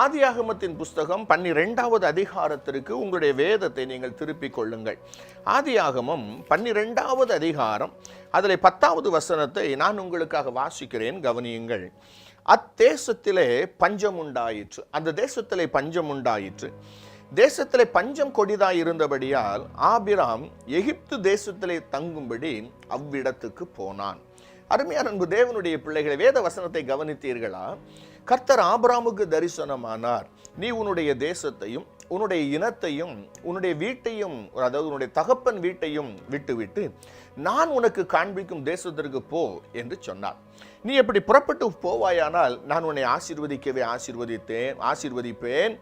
ஆதியாகமத்தின் புஸ்தகம் பன்னிரெண்டாவது அதிகாரத்திற்கு உங்களுடைய வேதத்தை நீங்கள் திருப்பிக் கொள்ளுங்கள். ஆதியாகமம் பன்னிரெண்டாவது அதிகாரம் அதில் பத்தாவது வசனத்தை நான் உங்களுக்காக வாசிக்கிறேன் கவனியுங்கள். அத்தேசத்திலே பஞ்சம் உண்டாயிற்று. அந்த தேசத்திலே பஞ்சம் உண்டாயிற்று. தேசத்திலே பஞ்சம் கொடிதாய் இருந்தபடியால் ஆபிராம் எகிப்து தேசத்திலே தங்கும்படி அவ்விடத்துக்கு போனான். அருமையான அன்பு தேவனுடைய பிள்ளைகளை வேத வசனத்தை கவனித்தீர்களா? கர்த்தர் ஆபராமுக்கு தரிசனமானார். நீ உன்னுடைய தேசத்தையும் உன்னுடைய இனத்தையும் உன்னுடைய வீட்டையும் அதாவது உன்னுடைய தகப்பன் வீட்டையும் விட்டுவிட்டு நான் உனக்கு காண்பிக்கும் தேசத்திற்கு போ என்று சொன்னார். நீ எப்படி புறப்பட்டு போவாயானால் நான் உன்னை ஆசீர்வதிக்கவே ஆசீர்வதித்தேன் ஆசீர்வதிப்பேன்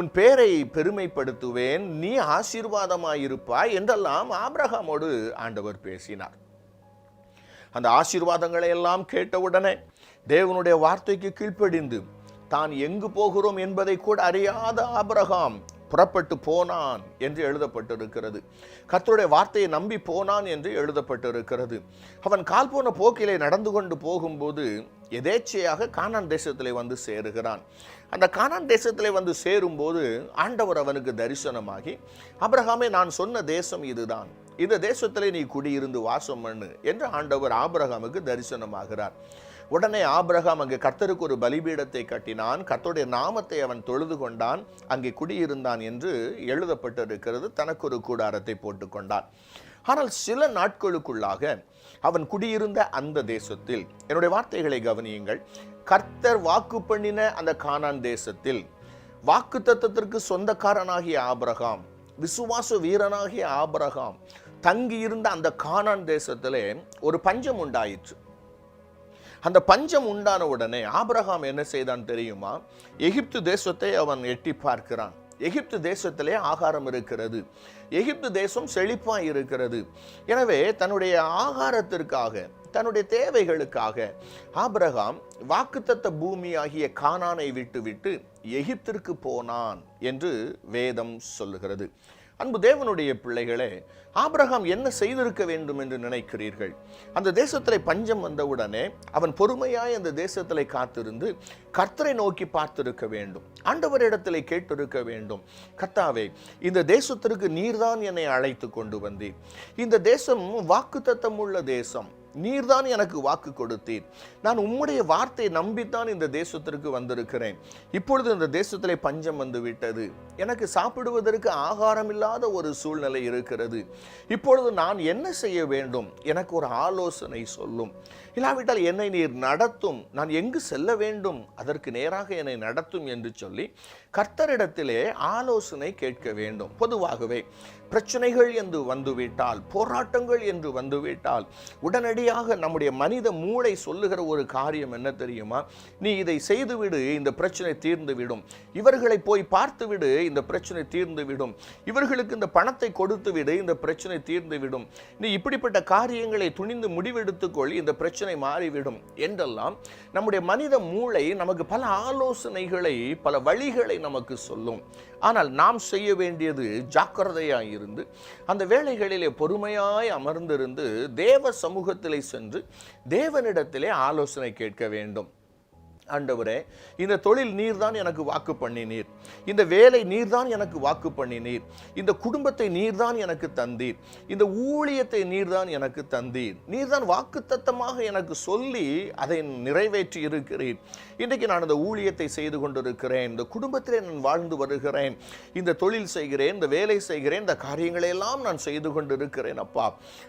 உன் பேரை பெருமைப்படுத்துவேன் நீ ஆசீர்வாதமாயிருப்பாய் என்றெல்லாம் ஆப்ரஹாமோடு ஆண்டவர் பேசினார். அந்த ஆசீர்வாதங்களை எல்லாம் கேட்டவுடனே தேவனுடைய வார்த்தைக்கு கீழ்ப்படிந்து தான் எங்கு போகிறோம் என்பதை கூட அறியாத ஆபரகாம் புறப்பட்டு போனான் என்று எழுதப்பட்டிருக்கிறது. கத்தருடைய வார்த்தையை நம்பி போனான் என்று எழுதப்பட்டிருக்கிறது. அவன் கால் போன போக்கிலே நடந்து கொண்டு போகும்போது எதேச்சையாக கானான் தேசத்திலே வந்து சேருகிறான். அந்த கானான் தேசத்திலே வந்து சேரும்போது ஆண்டவர் அவனுக்கு தரிசனமாகி அப்ரஹாமே நான் சொன்ன தேசம் இதுதான். இந்த தேசத்திலே நீ குடியிருந்து வாசம் பண்ணு என்று ஆண்டவர் ஆபிரகாமுக்கு தரிசனமாகிறார். உடனே ஆபிரகாம் அங்கு கர்த்தருக்கு ஒரு பலிபீடத்தை கட்டினான். கர்த்தருடைய நாமத்தை அவன் தொழுது கொண்டான். அங்கே குடியிருந்தான் என்று எழுதப்பட்டிருக்கிறது. தனக்கு ஒரு கூடாரத்தை போட்டுக்கொண்டான் ஆனால் சில நாட்களுக்குள்ளாக அவன் குடியிருந்த அந்த தேசத்தில் என்னுடைய வார்த்தைகளை கவனியுங்கள். கர்த்தர் வாக்கு பண்ணின அந்த கானான் தேசத்தில் வாக்கு தத்துவத்திற்கு சொந்தக்காரனாகிய ஆபிரகாம் விசுவாச வீரனாகிய ஆபிரகாம் தங்கியிருந்த அந்த கானான் தேசத்திலே ஒரு பஞ்சம் உண்டாயிற்று. அந்த பஞ்சம் உண்டான உடனே ஆபிரகாம் என்ன செய்தான் தெரியுமா? எகிப்து தேசத்தை அவன் எட்டி பார்க்கிறான். எகிப்து தேசத்திலே ஆகாரம் இருக்கிறது. எகிப்து தேசம் செழிப்பாக இருக்கிறது. எனவே தன்னுடைய ஆகாரத்திற்காக தன்னுடைய தேவைகளுக்காக ஆபிரகாம் வாக்குத்தத்த பூமியாகிய கானானை விட்டுவிட்டு எகிப்திற்கு போனான் என்று வேதம் சொல்லுகிறது. அன்பு தேவனுடைய பிள்ளைகளே ஆபிரகாம் என்ன செய்திருக்க வேண்டும் என்று நினைக்கிறீர்கள்? அந்த தேசத்திலே பஞ்சம் வந்தவுடனே அவன் பொறுமையாய் அந்த தேசத்திலே காத்திருந்து கர்த்தரை நோக்கி பார்த்திருக்க வேண்டும். ஆண்டவரிடத்திலே கேட்டிருக்க வேண்டும். கர்த்தாவே இந்த தேசத்திற்கு நீர்தான் என்னை அழைத்து கொண்டு வந்தீர். இந்த தேசம் வாக்குத்தத்தம் உள்ள தேசம். நீர்தான் எனக்கு வாக்கு கொடுத்தீர். நான் உம்முடைய வார்த்தை நம்பித்தான் இந்த தேசத்திற்கு வந்திருக்கிறேன். இப்பொழுது இந்த தேசத்திலே பஞ்சம் வந்து விட்டது எனக்கு சாப்பிடுவதற்கு ஆகாரம் இல்லாத ஒரு சூழ்நிலை இருக்கிறது. இப்பொழுது நான் என்ன செய்ய வேண்டும்? எனக்கு ஒரு ஆலோசனை சொல்லும். இல்லாவிட்டால் என்னை நீர் நடத்தும். நான் எங்கு செல்ல வேண்டும்? அதற்கு நேராக என்னை நடத்தும் என்று சொல்லி கர்த்தரிடத்திலே ஆலோசனை கேட்க வேண்டும். பொதுவாகவே பிரச்சனைகள் என்று வந்துவிட்டால் போராட்டங்கள் என்று வந்துவிட்டால் உடனடி உடனடியாக நம்முடைய மனித மூளை சொல்லுகிற ஒரு காரியம் என்ன தெரியுமா? நீ இதை செய்துவிடு இந்த பிரச்சனை தீர்ந்து விடும் இவர்களை போய் பார்த்து விடு இந்த பிரச்சனை தீர்ந்து விடும் இவர்களுக்கு இந்த பணத்தை கொடுத்து விடு இந்த பிரச்சனை தீர்ந்து விடும் நீ இப்படிப்பட்ட காரியங்களை துணிந்து முடிவெடுத்துக்கொள் இந்த பிரச்சனை மாறிவிடும் என்றெல்லாம் நம்முடைய மனித மூளை நமக்கு பல ஆலோசனைகளை பல வழிகளை நமக்கு சொல்லும். ஆனால் நாம் செய்ய வேண்டியது ஜாக்கிரதையாக இருந்து அந்த வேலைகளிலே பொறுமையாய் அமர்ந்திருந்து தேவ சமூகத்தில் சென்று தேவனிடத்திலே ஆலோசனை கேட்க வேண்டும். ஆண்டவரே இந்த தொழில் நீர்தான் எனக்கு வாக்கு பண்ணினீர். இந்த வேலை நீர்தான் எனக்கு வாக்கு பண்ணினீர். இந்த குடும்பத்தை நீர்தான் எனக்கு தந்தீர். இந்த ஊழியத்தை நீர்தான் எனக்கு தந்தீர். நீர்தான் வாக்குத்தத்தமாக எனக்கு சொல்லி அதை நிறைவேற்றி இருக்கிறீர். இன்றைக்கு நான் இந்த ஊழியத்தை செய்து கொண்டிருக்கிறேன். இந்த குடும்பத்திலே நான் வாழ்ந்து வருகிறேன். இந்த தொழில் செய்கிறேன் இந்த வேலை செய்கிறேன் இந்த காரியங்களை எல்லாம் நான் செய்து கொண்டிருக்கிறேன் அப்பா.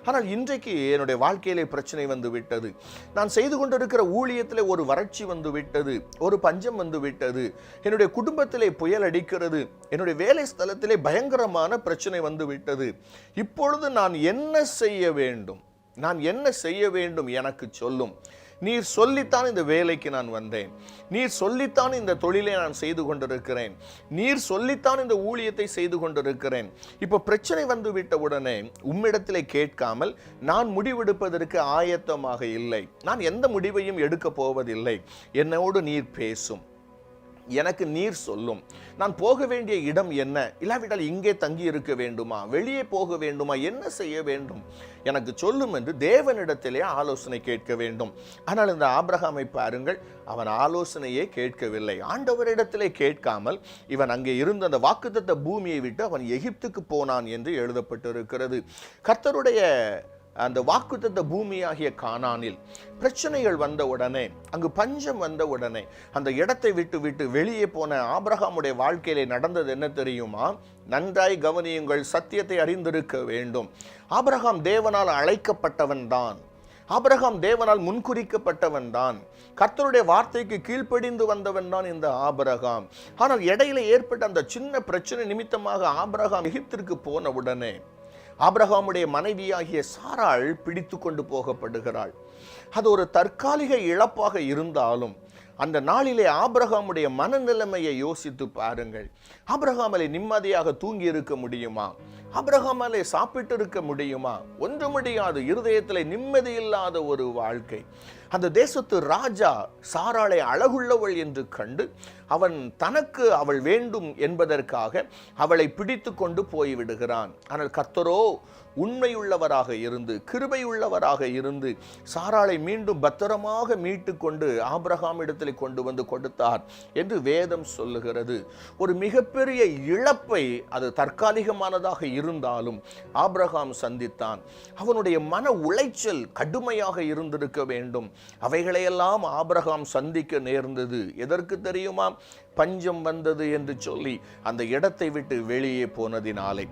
ஆனால் இன்றைக்கு என்னுடைய வாழ்க்கையிலே பிரச்சனை வந்து விட்டது. நான் செய்து கொண்டிருக்கிற ஊழியத்தில் ஒரு வறட்சி வந்து விட்டது. ஒரு பஞ்சம் வந்து விட்டது என்னுடைய குடும்பத்திலே புயல் அடிக்கிறது. என்னுடைய வேலை ஸ்தலத்திலே பயங்கரமான பிரச்சனை வந்து விட்டது இப்பொழுது நான் என்ன செய்ய வேண்டும்? நான் என்ன செய்ய வேண்டும்? எனக்கு சொல்லும். நீர் சொல்லித்தான் இந்த வேலைக்கு நான் வந்தேன். நீர் சொல்லித்தான் இந்த தொழிலை நான் செய்து கொண்டிருக்கிறேன். நீர் சொல்லித்தான் இந்த ஊழியத்தை செய்து கொண்டிருக்கிறேன். இப்போ பிரச்சனை வந்து விட்ட உடனே உம்மிடத்திலே கேட்காமல் நான் முடிவெடுப்பதற்கு ஆயத்தமாக இல்லை. நான் எந்த முடிவையும் எடுக்க போவதில்லை. என்னோடு நீர் பேசும். எனக்கு நீர் சொல்லும். நான் போக வேண்டிய இடம் என்ன? இல்லாவிட்டால் இங்கே தங்கி இருக்க வேண்டுமா? வெளியே போக வேண்டுமா? என்ன செய்ய வேண்டும்? எனக்கு சொல்லும் என்று தேவனிடத்திலே ஆலோசனை கேட்க வேண்டும். ஆனால் இந்த ஆபிரகாமை பாருங்கள் அவன் ஆலோசனையே கேட்கவில்லை. ஆண்டவரிடத்திலே கேட்காமல் இவன் அங்கே இருந்த அந்த வாக்குத்தத்த பூமியை விட்டு அவன் எகிப்துக்கு போனான் என்று எழுதப்பட்டிருக்கிறது. கர்த்தருடைய அந்த வாக்குத்தத்த பூமியாகிய கானானில் பிரச்சனைகள் வந்த உடனே அங்கு பஞ்சம் வந்த உடனே அந்த இடத்தை விட்டு விட்டு வெளியே போன ஆபிரகாமுடைய வாழ்க்கையிலே நடந்தது என்ன தெரியுமா? நன்றாய் கவனியுங்கள் சத்தியத்தை அறிந்திருக்க வேண்டும். ஆபிரகாம் தேவனால் அழைக்கப்பட்டவன் தான். ஆபிரகாம் தேவனால் முன்குறிக்கப்பட்டவன் தான். கர்த்தருடைய வார்த்தைக்கு கீழ்ப்படிந்து வந்தவன் தான் இந்த ஆபிரகாம். ஆனால் இடையில ஏற்பட்ட அந்த சின்ன பிரச்சனை நிமித்தமாக ஆபிரகாம் எகிப்திற்கு போன உடனே ஆபிரகாமுடைய மனைவியாகிய சாராள் பிடித்து கொண்டு போகப்படுகிறாள். அது ஒரு தற்காலிக இழப்பாக இருந்தாலும் அந்த நாளிலே ஆபிரகாமுடைய மனநிலைமையை யோசித்து பாருங்கள். ஆபிரகாமலை நிம்மதியாக தூங்கி இருக்க முடியுமா? ஆபிரகாமலை சாப்பிட்டு இருக்க முடியுமா? ஒன்று முடியாது இருதயத்தில் நிம்மதி இல்லாத ஒரு வாழ்க்கை. அந்த தேசத்து ராஜா சாராளை அழகுள்ளவள் என்று கண்டு அவன் தனக்கு அவள் வேண்டும் என்பதற்காக அவளை பிடித்து கொண்டு போய்விடுகிறான். ஆனால் கர்த்தரோ உண்மையுள்ளவராக இருந்து கிருபையுள்ளவராக இருந்து சாராளை மீண்டும் பத்திரமாக மீட்டு கொண்டு ஆபிரகாம் இடத்தில் கொண்டு வந்து கொடுத்தார் என்று வேதம் சொல்லுகிறது. ஒரு மிகப்பெரிய இழப்பை அது தற்காலிகமானதாக இருந்தாலும் ஆபிரகாம் சந்தித்தான். அவனுடைய மன உளைச்சல் கடுமையாக இருந்திருக்க வேண்டும். அவைகளையெல்லாம் ஆபிரகாம் சந்திக்க நேர்ந்தது. எதற்கு தெரியுமா? பஞ்சம் வந்தது என்று சொல்லி அந்த இடத்தை விட்டு வெளியே போனதினாலே.